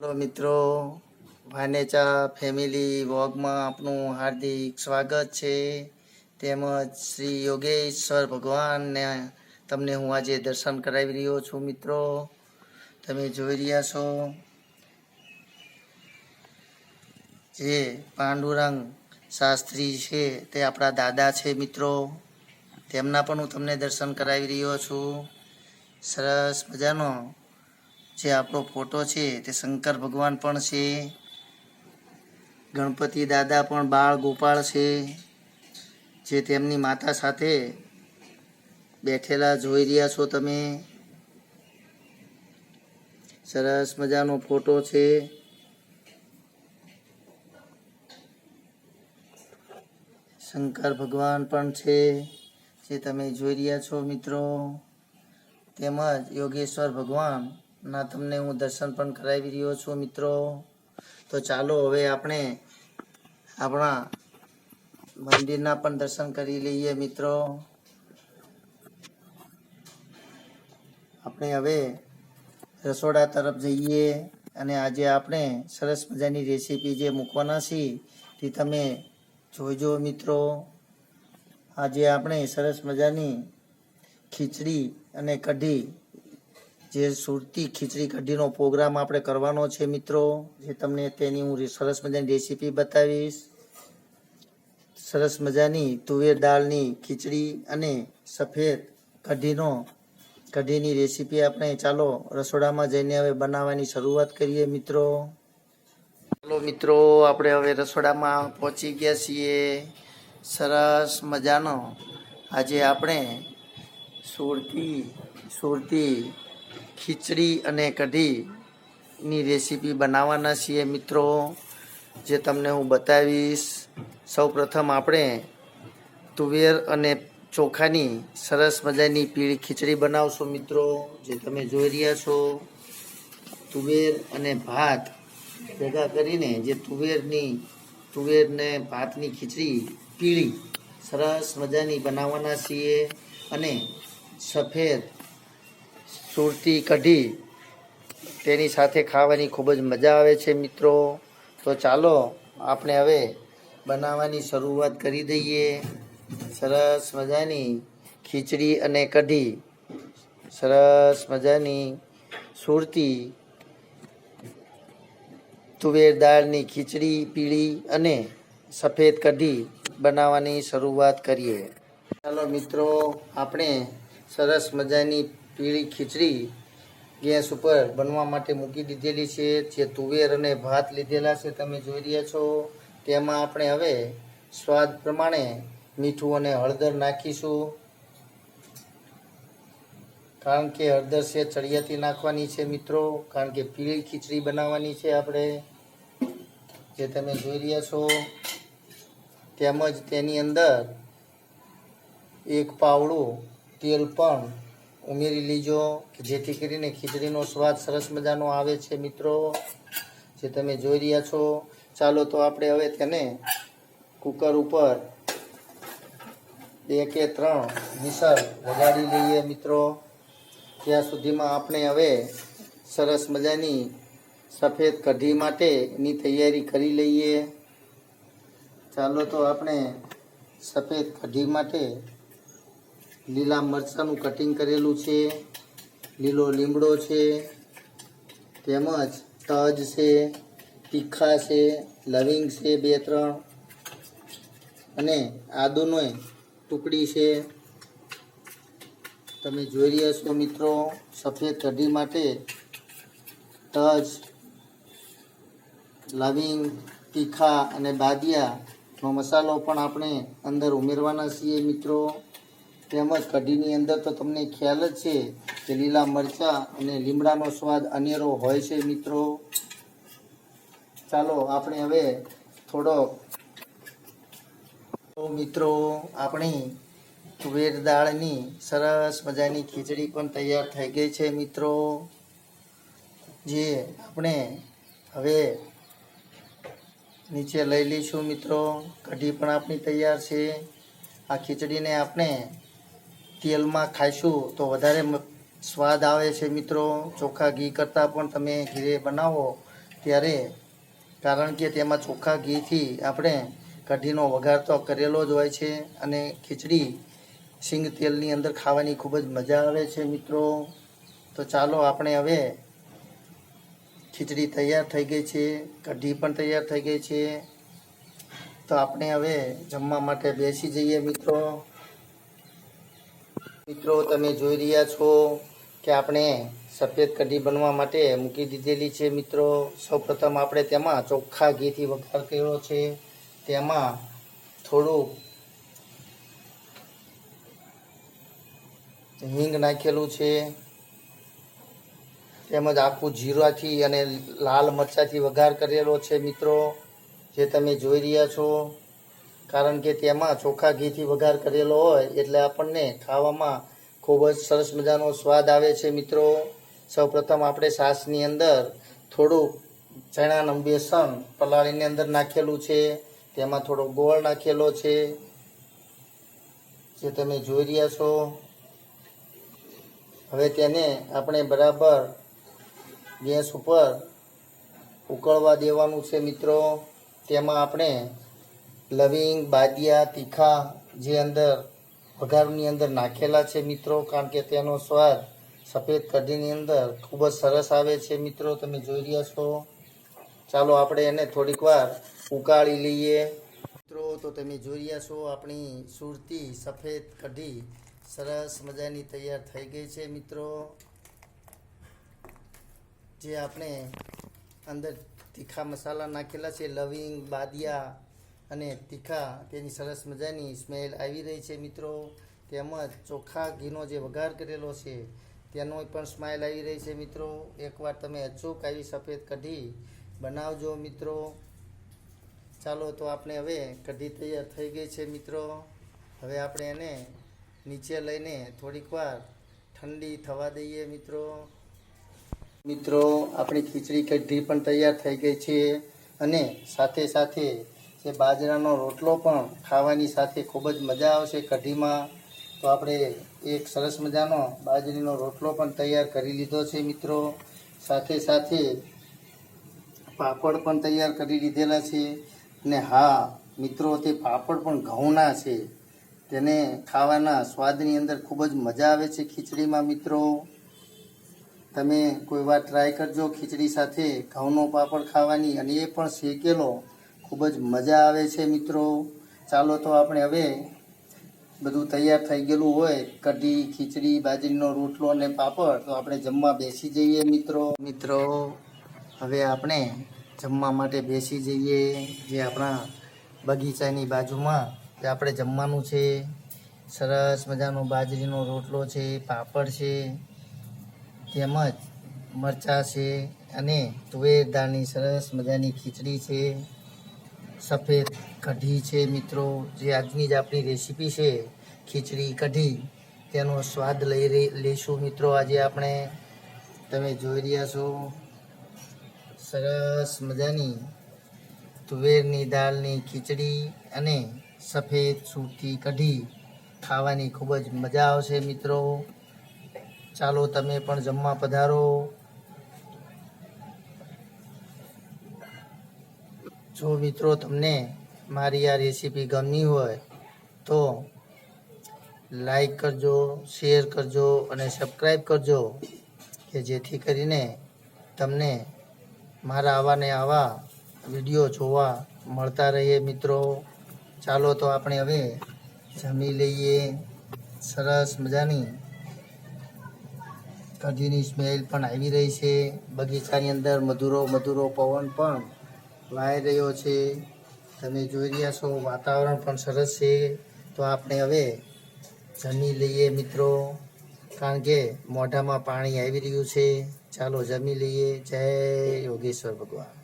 Hello મિત્રો ભાનેચા family વોગમાં આપનું હાર્દિક સ્વાગત છે. તેમજ શ્રી યોગેશ્વર ભગવાનને તમને હું આજે દર્શન કરાવી રહ્યો છું મિત્રો. તમે જોઈ રહ્યા છો જે પાંડુરંગ શાસ્ત્રી છે તે આપણા દાદા છે મિત્રો. તેમના પણ હું તમને દર્શન કરાવી રહ્યો છું. સરસ મજાનો જે આપણો ફોટો છે તે શંકર ભગવાન પણ છે. ગણપતિ દાદા પણ બાળ ગોપાળ છે. જે તેમની માતા સાથે બેઠેલા જોઈ રહ્યા છો તમે. સરસ મજાનો ફોટો છે. શંકર ભગવાન પણ છે, જે તમે જોઈ રહ્યા છો મિત્રો. તેમજ યોગેશ્વર ભગવાન ના, તમને હું દર્શન પણ કરાવી રહ્યો છું, મિત્રો. તો ચાલો, હવે આપણે આપણા મંદિરના પણ દર્શન કરી લઈએ, મિત્રો. આપણે હવે રસોડા તરફ જઈએ અને આજે આપણે સરસ મજાની રેસીપી જે મૂકવાના છીએ, તે તમે જોઈજો મિત્રો. આજે આપણે સરસ મજાની ખીચડી અને કઢી જે સુરતી ખીચડી કઢીનો પ્રોગ્રામ આપણે કરવાનો છે મિત્રો, જે તમને તેની હું સરસ મજાની રેસીપી બતાવીશ. સરસ મજાની તુવેર દાળની ખીચડી અને સફેદ કઢીનો, કઢીની રેસીપી આપણે ચાલો રસોડામાં જઈને હવે બનાવવાની શરૂઆત કરીએ મિત્રો. ચાલો મિત્રો, આપણે હવે રસોડામાં પહોંચી ગયા છીએ. સરસ મજાનો. આજે આપણે સુરતી સુરતી ખીચડી અને કઢીની રેસીપી બનાવવાના છીએ મિત્રો, જે તમને હું બતાવીશ. સૌ પ્રથમ આપણે તુવેર અને ચોખાની સરસ મજાની પીળી ખીચડી બનાવશું મિત્રો, જે તમે જોઈ રહ્યા છો. તુવેર અને ભાત ભેગા કરીને જે તુવેરની, તુવેરને ભાતની ખીચડી પીળી સરસ મજાની બનાવવાના છીએ. અને સફેદ સુરતી કઢી તેની સાથે ખાવાની ખૂબ જ મજા આવે છે મિત્રો. તો ચાલો, આપણે હવે બનાવવાની શરૂઆત કરી દઈએ. સરસ મજાની ખીચડી અને કઢી. સરસ મજાની સુરતી તુવેર દાળની ખીચડી, પીળી અને સફેદ કઢી બનાવવાની શરૂઆત કરીએ. ચાલો મિત્રો, આપણે સરસ મજાની પીળી ખીચડી ગેસ ઉપર બનવા માટે મૂકી દીધેલી છે, જે તુવેર અને ભાત લીધેલા છે, તમે જોઈ રહ્યા છો. તેમાં આપણે હવે સ્વાદ પ્રમાણે મીઠું અને હળદર નાખીશું. કારણ કે હળદર છે, ચડિયાતી નાખવાની છે મિત્રો. કારણ કે પીળી ખીચડી બનાવવાની છે આપણે. જે તમે જોઈ રહ્યા છો. તેમજ તેની અંદર એક પાવડું તેલ પણ ઉમેરી લીજો કે જેથી કરીને ખીચડીનો સ્વાદ સરસ મજાનો આવે છે, મિત્રો. જે તમે જોઈ રહ્યા છો. ચાલો તો આપણે હવે તેને કુકર ઉપર બે કે ત્રણ વિસલ વગાડી લઈએ, મિત્રો. ત્યાં સુધીમાં આપણે હવે સરસ મજાની સફેદ કઢી માટેની તૈયારી કરી લઈએ. ચાલો તો આપણે સફેદ કઢી માટે લીલા મરચાંનું કટિંગ કરેલું છે, લીલો લીમડો છે, તેમજ તજ છે, તીખા છે, લવિંગ છે બે ત્રણ, અને આદુનો ટુકડી છે. તમે જોઈ રહ્યા છો મિત્રો, સફેદ કઢી માટે તજ, લવિંગ, તીખા અને બાદિયાનો મસાલો પણ આપણે અંદર ઉમેરવાના છીએ મિત્રો. તેમજ કઢીની અંદર તો તમને ખ્યાલ જ છે કે લીલા મરચાં અને લીમડાનો સ્વાદ અનેરો હોય છે મિત્રો. ચાલો આપણે હવે થોડો મિત્રો, આપણી તુવેર દાળની સરસ મજાની ખીચડી પણ તૈયાર થઈ ગઈ છે મિત્રો. જે આપણે હવે નીચે લઈ લઈશું મિત્રો. કઢી પણ આપણી તૈયાર છે. આ ખીચડીને આપણે તેલમાં ખાઈશું તો વધારે સ્વાદ આવે છે મિત્રો. ચોખ્ખા ઘી કરતાં પણ તમે ઘીરે બનાવો ત્યારે. કારણ કે તેમાં ચોખ્ખા ઘીથી આપણે કઢીનો વઘાર તો કરેલો જ હોય છે અને ખીચડી સિંગ તેલની અંદર ખાવાની ખૂબ જ મજા આવે છે મિત્રો. તો ચાલો આપણે હવે ખીચડી તૈયાર થઈ ગઈ છે, કઢી પણ તૈયાર થઈ ગઈ છે. તો આપણે હવે જમવા માટે બેસી જઈએ મિત્રો. મિત્રો, તમે જોઈ રહ્યા છો કે આપણે સફેદ કઢી બનવા માટે મૂકી દીધેલી છે મિત્રો. સૌપ્રથમ આપણે તેમાં ચોખ્ખા ઘીથી વઘાર કર્યો છે. તેમાં થોડું હિંગ નાખેલું છે. તેમજ આખું જીરાથી અને લાલ મરચાંથી વઘાર કરેલો છે મિત્રો, જે તમે જોઈ રહ્યા છો. કારણ કે તેમાં ચોખ્ખા ઘીથી વઘાર કરેલો હોય એટલે આપણને ખાવામાં ખૂબ જ સરસ મજાનો સ્વાદ આવે છે મિત્રો. સૌપ્રથમ આપણે છાશની અંદર થોડુંક ચણાનું બેસન પલાળીની અંદર નાખેલું છે. તેમાં થોડો ગોળ નાખેલો છે. જે તમે જોઈ રહ્યા છો. હવે તેને આપણે બરાબર ગેસ ઉપર ઉકળવા દેવાનું છે મિત્રો. તેમાં આપણે લવિંગ, બાદિયા, તીખા જે અંદર વઘારની અંદર નાખેલા છે મિત્રો, કારણ કે તેનો સ્વાદ સફેદ કઢીની અંદર ખૂબ જ સરસ આવે છે મિત્રો, તમે જોઈ રહ્યા છો. ચાલો આપણે એને થોડીક વાર ઉકાળી લઈએ. મિત્રો, તો તમે જોઈ રહ્યા છો, આપણી સુરતી સફેદ કઢી સરસ મજાની તૈયાર થઈ ગઈ છે મિત્રો. જે આપણે અંદર તીખા મસાલા નાખેલા છે, લવિંગ, બાદિયા અને તીખા, તેની સરસ મજાની સ્મેલ આવી રહી છે મિત્રો. તેમજ ચોખા ઘીનો જે વઘાર કરેલો છે તેનો પણ સ્માઇલ આવી રહી છે મિત્રો. એકવાર તમે અચૂક આવી સફેદ કઢી બનાવજો મિત્રો. ચાલો તો આપણે હવે કઢી તૈયાર થઈ ગઈ છે મિત્રો. હવે આપણે એને નીચે લઈને થોડીક વાર ઠંડી થવા દઈએ મિત્રો. મિત્રો, આપણી ખીચડી કઢી પણ તૈયાર થઈ ગઈ છે. અને સાથે સાથે જે બાજરાનો રોટલો પણ ખાવાની સાથે ખૂબ જ મજા આવશે કઢીમાં. તો આપણે એક સરસ મજાનો બાજરીનો રોટલો પણ તૈયાર કરી લીધો છે મિત્રો. સાથે સાથે પાપડ પણ તૈયાર કરી લીધેલા છે. અને હા, મિત્રો, તે પાપડ પણ ઘઉંના છે. તેને ખાવાના સ્વાદની અંદર ખૂબ જ મજા આવે છે ખીચડીમાં મિત્રો. તમે કોઈ વાર ટ્રાય કરજો ખીચડી સાથે. ઘઉંનો પાપડ ખાવાની અને એ પણ શેકેલો. ખૂબ જ મજા આવે છે મિત્રો. ચાલો તો આપણે હવે બધું તૈયાર થઈ ગયેલું હોય, કઢી, ખીચડી, બાજરીનો રોટલો અને પાપડ, તો આપણે જમવા બેસી જઈએ મિત્રો. મિત્રો, હવે આપણે જમવા માટે બેસી જઈએ જે આપણા બગીચાની બાજુમાં, જે આપણે જમવાનું છે. સરસ મજાનો બાજરીનો રોટલો છે, પાપડ છે, તેમજ મરચાં છે અને તુવેર દાળની સરસ મજાની ખીચડી છે. સફેદ કઢી છે મિત્રો. જે આજની જ આપણી રેસીપી છે, ખીચડી કઢી. તેનો સ્વાદ લઈ લઈશું મિત્રો. આજે આપણે, તમે જોઈ રહ્યા છો, સરસ મજાની તુવેરની દાળની ખીચડી અને સફેદ સૂરતી કઢી. ખાવાની ખૂબ જ મજા આવશે મિત્રો. ચાલો તમે પણ જમવા પધારો. જો મિત્રો તમને મારી આ રેસીપી ગમી હોય, તો લાઈક કરજો શેર કરજો અને સબસ્ક્રાઈબ કરજો, કે જેથી કરીને તમને મારા આવા ને આવા વીડિયો જોવા મળતા રહીએ મિત્રો. ચાલો તો આપણે હવે જમી લઈએ. સરસ મજાની કઢીની સ્મેલ પણ આવી રહી છે. બગીચાની અંદર મધુરો મધુરો પવન પણ વાઈ રહ્યો છે. તમે જોઈ રહ્યા છો, વાતાવરણ પણ સરસ છે. તો આપણે હવે જમી લઈએ મિત્રો. કારણ કે મોઢામાં પાણી આવી રહ્યું છે. ચાલો જમી લઈએ. જય યોગેશ્વર ભગવાન.